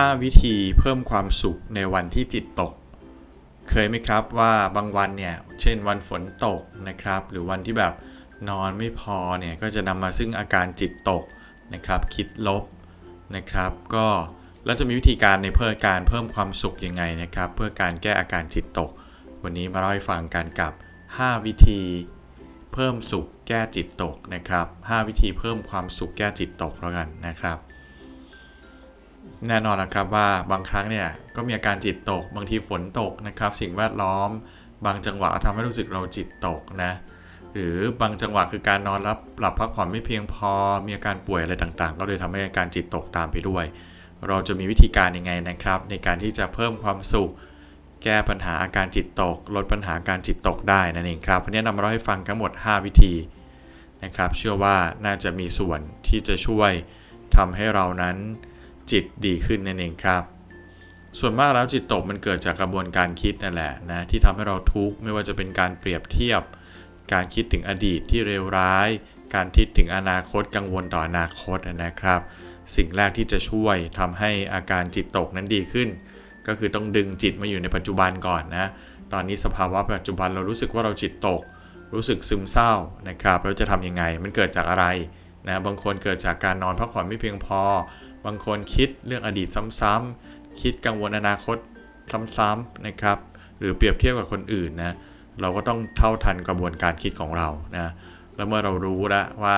5 วิธีเพิ่มความสุขในวันที่จิตตก เคยไหมครับว่าบางวันเนี่ย เช่นวันฝนตกนะครับ หรือวันที่แบบนอนไม่พอเนี่ย ก็จะนำมาซึ่งอาการจิตตกนะครับ คิดลบนะครับ ก็แล้วจะมีวิธีการในเพื่อการเพิ่มความสุขยังไงนะครับ เพื่อการแก้อาการจิตตก วันนี้มาเล่าให้ฟังกันกับ 5 วิธี เพิ่มสุขแก้จิตตกนะครับ 5 วิธีเพิ่มความสุขแก้จิตตกแล้วกันนะครับ แน่นอนนะครับว่าบางครั้งเนี่ยก็มีอาการจิตตก บางทีฝนตกนะครับ สิ่งแวดล้อม บางจังหวะทำให้รู้สึกเราจิตตกนะหรือบางจังหวะคือการนอนรับหลับพักผ่อนไม่เพียงพอ มีอาการป่วยอะไรต่างๆ ก็เลยทำให้อาการจิตตกตามไปด้วย เราจะมีวิธีการยังไงนะครับ ในการที่จะเพิ่มความสุข แก้ปัญหาอาการจิตตก ลดปัญหาการจิตตกได้นั่นเองครับวันนี้นำมาเล่าให้ฟังทั้งหมด 5 วิธีนะครับ เชื่อว่าน่าจะมีส่วนที่จะช่วยทำให้เรานั้น จิตดีขึ้นนั่นเองครับ ส่วนมากแล้วจิตตกมันเกิดจากกระบวนการคิดนั่นแหละนะที่ทำให้เราทุกข์ไม่ว่าจะเป็นการเปรียบเทียบ การคิดถึงอดีตที่เลวร้าย การคิดถึงอนาคตกังวลต่ออนาคตนะครับ สิ่งแรกที่จะช่วยทำให้อาการจิตตกนั้นดีขึ้น ก็คือต้องดึงจิตมาอยู่ในปัจจุบันก่อนนะตอนนี้สภาวะปัจจุบันเรารู้สึกว่าเราจิตตก รู้สึกซึมเศร้านะครับเราจะทำยังไงมันเกิดจากอะไรนะบางคนเกิดจากการนอนพักผ่อนไม่เพียงพอ บางคนคิดเรื่องอดีตซ้ำๆ คิดกังวลอนาคตซ้ำๆนะครับ หรือเปรียบเทียบกับคนอื่นนะเราก็ต้องเท่าทันกระบวนการคิดของเรานะแล้วเมื่อเรารู้แล้วว่า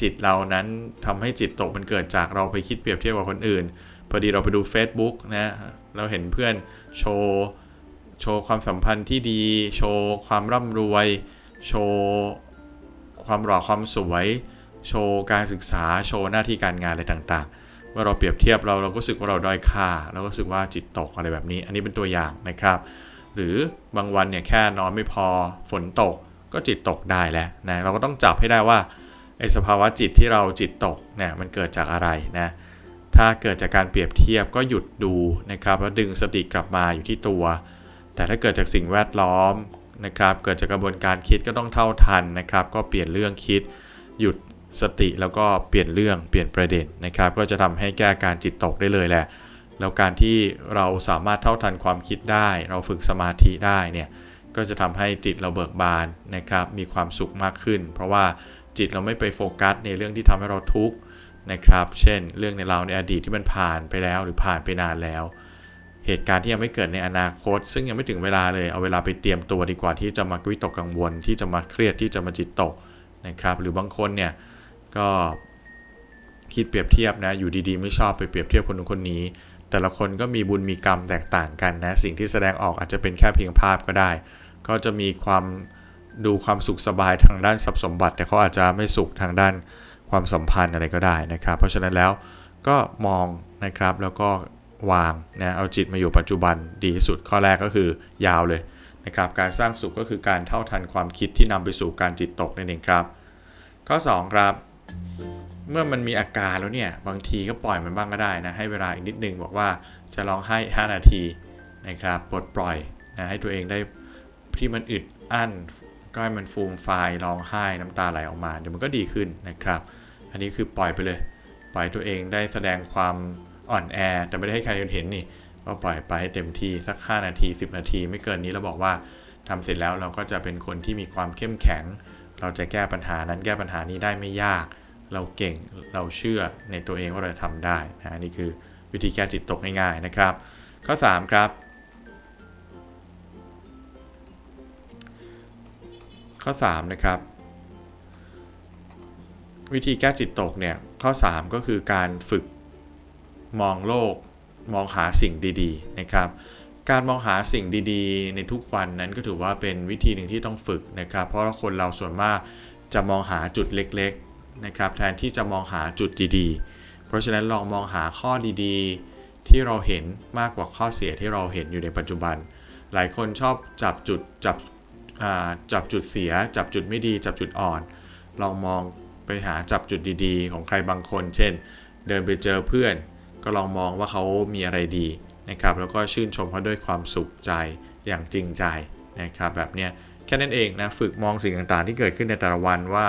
จิตเรานั้นทำให้จิตตกมันเกิดจากเราไปคิดเปรียบเทียบกับคนอื่น พอดีเราไปดู Facebook นะเราเห็นเพื่อนโชว์โชว์ความสัมพันธ์ที่ดี โชว์ความร่ำรวย โชว์ความหล่อความสวย โชว์การศึกษา โชว์หน้าที่การงานอะไรต่างๆ เมื่อเราเปรียบเทียบเราเราก็รู้สึกว่าเราด้อยค่า เราก็รู้สึกว่าจิตตกอะไรแบบนี้ อันนี้เป็นตัวอย่างนะครับ หรือบางวันเนี่ยแค่นอนไม่พอฝนตกก็จิตตกได้แล้วนะเราก็ต้องจับให้ได้ว่าไอสภาวะจิตที่เราจิตตกเนี่ยมันเกิดจากอะไรนะถ้าเกิดจากการเปรียบเทียบก็หยุดดูนะครับแล้วดึงสติกลับมาอยู่ที่ตัว แต่ถ้าเกิดจากสิ่งแวดล้อมนะครับ เกิดจากกระบวนการคิดก็ต้องเท่าทันนะครับ ก็เปลี่ยนเรื่องคิด หยุด สติแล้วก็เปลี่ยนเรื่องเปลี่ยนประเด็นนะครับ ก็จะทำให้แก้การจิตตกได้เลยแหละ แล้วการที่เราสามารถเท่าทันความคิดได้ เราฝึกสมาธิได้เนี่ยก็จะทำให้จิตเราเบิกบานนะครับ มีความสุขมากขึ้น เพราะว่าจิตเราไม่ไปโฟกัสในเรื่องที่ทำให้เราทุกข์นะครับ เช่น เรื่องในเราในอดีตที่มันผ่านไปแล้วหรือผ่านไปนานแล้ว เหตุการณ์ที่ยังไม่เกิดในอนาคต ซึ่งยังไม่ถึงเวลาเลย เอาเวลาไปเตรียมตัวดีกว่าที่จะมาวิตกกังวล ที่จะมาเครียดที่จะมาจิตตกนะครับ หรือบางคนเนี่ย ก็คิดเปรียบเทียบนะอยู่ดีๆ ไม่ชอบไปเปรียบเทียบคนนู้นคนนี้ แต่ละคนก็มีบุญมีกรรมแตกต่างกันนะสิ่งที่แสดงออกอาจจะเป็นแค่เพียงภาพก็ได้ ก็จะมีความดูความสุขสบายทางด้านทรัพย์สมบัติ แต่เขาอาจจะไม่สุขทางด้านความสัมพันธ์อะไรก็ได้นะครับ เพราะฉะนั้นแล้วก็มองนะครับแล้วก็วางนะเอาจิตมาอยู่ปัจจุบันดีที่สุดข้อแรกก็คือยาวเลยนะครับการสร้างสุขก็คือการเท่าทันความคิดที่นำไปสู่การจิตตกนั่นเองครับ ข้อ 2 ครับ เมื่อมันมีอาการแล้วเนี่ย บางทีก็ปล่อยมันบ้างก็ได้นะ ให้เวลาอีกนิดนึงบอกว่าจะร้องไห้ 5 นาทีนะครับ ปลดปล่อยนะให้ตัวเองได้ที่มันอึดอั้นก็ให้มันฟูมไฟายร้องไห้น้ำตาไหลออกมา เดี๋ยวมันก็ดีขึ้นนะครับ อันนี้คือปล่อยไปเลย ปล่อยตัวเองได้แสดงความอ่อนแอ แต่ไม่ได้ให้ใครเห็นนี่ก็ปล่อยไปให้เต็มที่สัก 5 นาที 10 นาที ไม่เกินนี้เราบอกว่าทำเสร็จแล้วเราก็จะเป็นคนที่มีความเข้มแข็ง เราจะแก้ปัญหานั้นแก้ปัญหานี้ได้ไม่ยาก เราเก่งเราเชื่อในตัวเองว่าเราทำได้นะนี่คือวิธีแก้จิตตกง่ายๆนะครับ ข้อ 3 ครับ ข้อ 3 นะครับ วิธีแก้จิตตกเนี่ยข้อ 3 ก็คือการฝึกมองโลกมองหาสิ่งดีๆนะครับ การมองหาสิ่งดีๆ ในทุกวันนั้นก็ถือว่าเป็นวิธีหนึ่งที่ต้องฝึกนะครับ เพราะคนเราส่วนมากจะมองหาจุดเล็ก นะครับแทนที่จะมองหาจุดดีๆ เพราะฉะนั้นลองมองหาข้อดีๆ ที่เราเห็นมากกว่าข้อเสียที่เราเห็นอยู่ในปัจจุบัน หลายคนชอบจับจุดจับจับจุดเสีย จับจุดไม่ดี จับจุดอ่อน ลองมองไปหาจับจุดดีๆ ของใครบางคน เช่น เดินไปเจอเพื่อน ก็ลองมองว่าเขามีอะไรดีนะครับแล้วก็ชื่นชมเขาด้วยความสุขใจอย่างจริงใจนะครับแบบเนี้ยแค่นั้นเองนะฝึกมองสิ่งต่างๆ ที่เกิดขึ้นในแต่ละวันว่า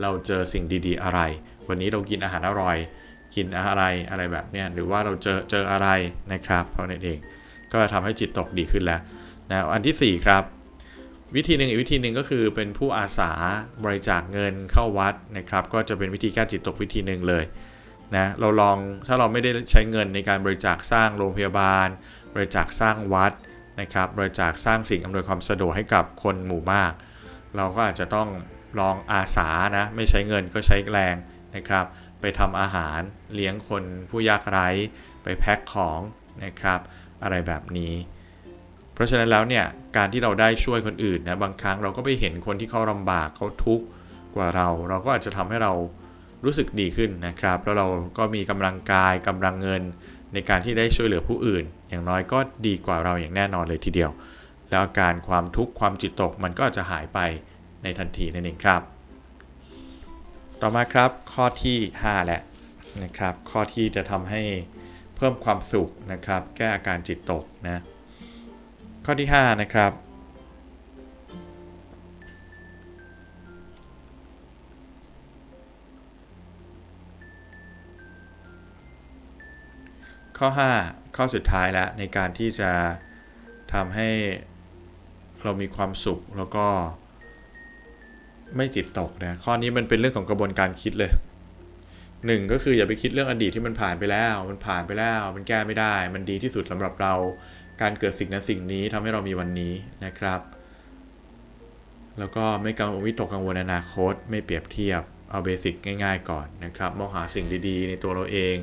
เราเจอสิ่งดีๆอะไร วันนี้เรากินอาหารอร่อย กินอะไรอะไรแบบเนี้ยหรือว่าเราเจอเจออะไรนะครับเพราะนั่นเอง ก็ทำให้จิตตกดีขึ้นแล้วนะอันที่สี่ครับ วิธีหนึ่งอีกวิธีหนึ่งก็คือเป็นผู้อาสาบริจาคเงินเข้าวัดนะครับ ก็จะเป็นวิธีแก้จิตตกวิธีหนึ่งเลยนะเราลองถ้าเราไม่ได้ใช้เงินในการบริจาคสร้างโรงพยาบาล บริจาคสร้างวัดนะครับบริจาคสร้างสิ่งอำนวยความสะดวกให้กับคนหมู่มาก เราก็อาจจะต้อง ลองอาสานะไม่ใช้เงินก็ใช้แรงนะครับ ไปทำอาหารเลี้ยงคนผู้ยากไร้ไปแพ็คของนะครับ อะไรแบบนี้ เพราะฉะนั้นแล้วเนี่ยการที่เราได้ช่วยคนอื่นนะบางครั้งเราก็ไปเห็นคนที่เขาลำบากเขาทุกข์กว่าเรา เราก็อาจจะทำให้เรารู้สึกดีขึ้นนะครับ แล้วเราก็มีกำลังกายกำลังเงินในการที่ได้ช่วยเหลือผู้อื่น อย่างน้อยก็ดีกว่าเราอย่างแน่นอนเลยทีเดียว แล้วอาการความทุกข์ความจิตตกมันก็จะหายไป ในทันทีนั่นเองครับ ต่อมาครับข้อที่ 5 แหละนะครับ ข้อที่จะทำให้เพิ่มความสุขนะครับ แก้อาการจิตตกนะ ข้อที่ 5 นะครับข้อ 5 ข้อสุดท้ายแล้วในการที่จะทำให้เรามีความสุขแล้วก็ ไม่จิตตกนะข้อนี้มันเป็นเรื่องของกระบวนการคิดเลยหนึ่งก็คืออย่าไปคิดเรื่องอดีตที่มันผ่านไปแล้ว มันผ่านไปแล้ว มันแก้ไม่ได้ มันดีที่สุดสำหรับเรา การเกิดสิ่งนั้นสิ่งนี้ทำให้เรามีวันนี้นะครับ แล้วก็ไม่กังวลวิตกกังวลอนาคต ไม่เปรียบเทียบ เอาเบสิกง่าย ๆ ก่อนนะครับมองหาสิ่งดีๆ ในตัวเราเอง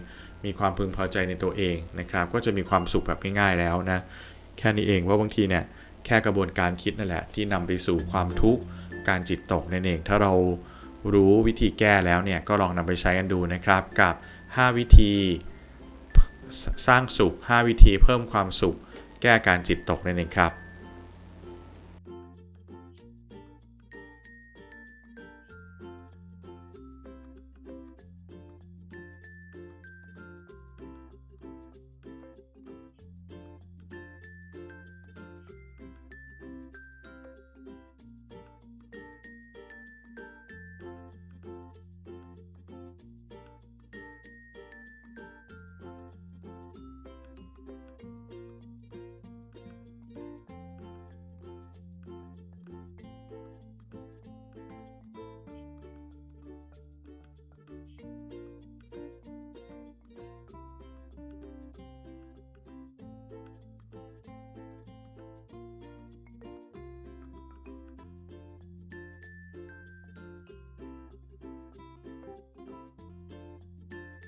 มีความพึงพอใจในตัวเองนะครับ ก็จะมีความสุขแบบง่ายๆแล้วนะ แค่นี้เองว่าบางทีเนี่ยแค่กระบวนการคิดนั่นแหละที่นำไปสู่ความทุกข์ การจิตตกนั่นเอง ถ้าเรารู้วิธีแก้แล้วเนี่ยก็ลองนำไปใช้กันดูนะครับกับ 5 วิธีสร้างสุข 5 วิธีเพิ่มความสุข แก้การจิตตกนั่นเองครับ